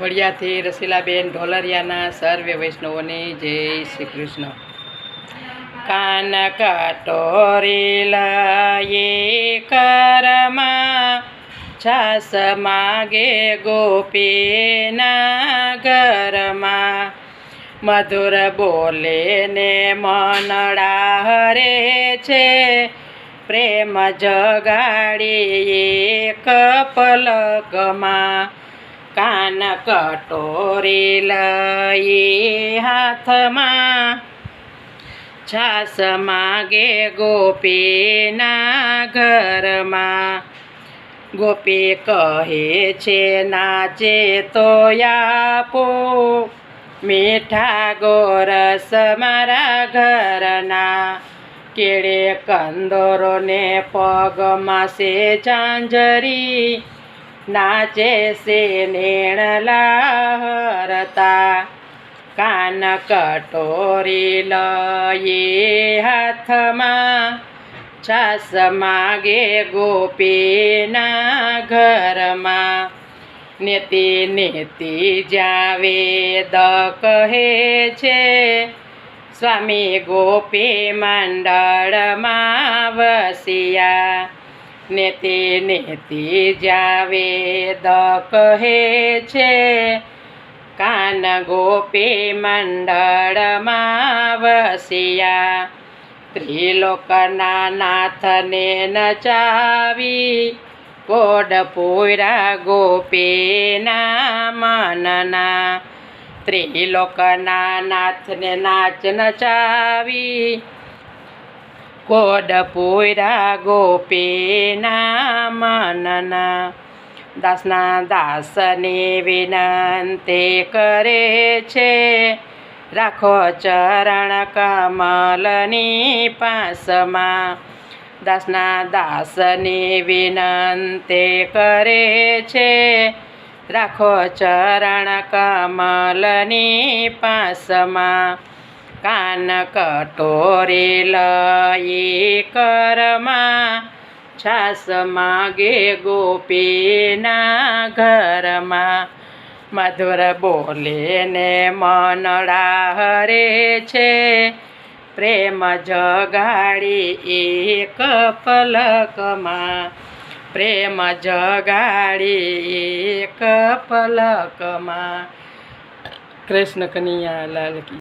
વડિયાથી રસીલાબેન ઢોલરિયાના સર્વે વૈષ્ણવોને જય શ્રી કૃષ્ણ. કાન કટોરી લઈએ કરમાં, છાસ માગે ગોપીના ઘરમાં. મધુર બોલે ને મનડા હરે છે, પ્રેમ જગાડી એક પલકમાં. કાન કટોરી લઈ હાથમાં. છાસ માગે ગોપીના ઘરમાં. ગોપી કહે છે, નાચે તો આપો. મીઠા ગોરસ મારા ઘરના. કેળે કંદોરોને પગમાં છે ઝાંઝરી નાચે છે નેણલા હરતા કાન કટોરી લઈએ હાથમાં. છાસ માગે ગોપીના ઘરમાં. નેતિ નેતિ જાવે દ કહે છે. સ્વામી ગોપી મંડળમાં વસિયા. નેતિ નેતિ જાવે દ કહે છે. કાન ગોપી મંડળમાં વસિયા. ત્રિલોકના નાથને નચાવી, કોડ પૂરા ગોપીના મનના. ત્રિલોકના નાથને નાચ નચાવી કોડ પૂરા ગોપીના મનના દાસના દાસની વિનંતી કરે છે રાખો ચરણ કમલની પાસમાં દાસના દાસની વિનંતી કરે છે રાખો ચરણ કમલની પાસમાં કાન કટોરી લઈ કરમાં છાસ માગે ગોપીના ઘરમાં. મધુર બોલે ને મનડા હરે છે. પ્રેમ જગાડી એક પલકમાં. પ્રેમ જગાડી એક પલકમાં. કૃષ્ણ કનૈયા લાલ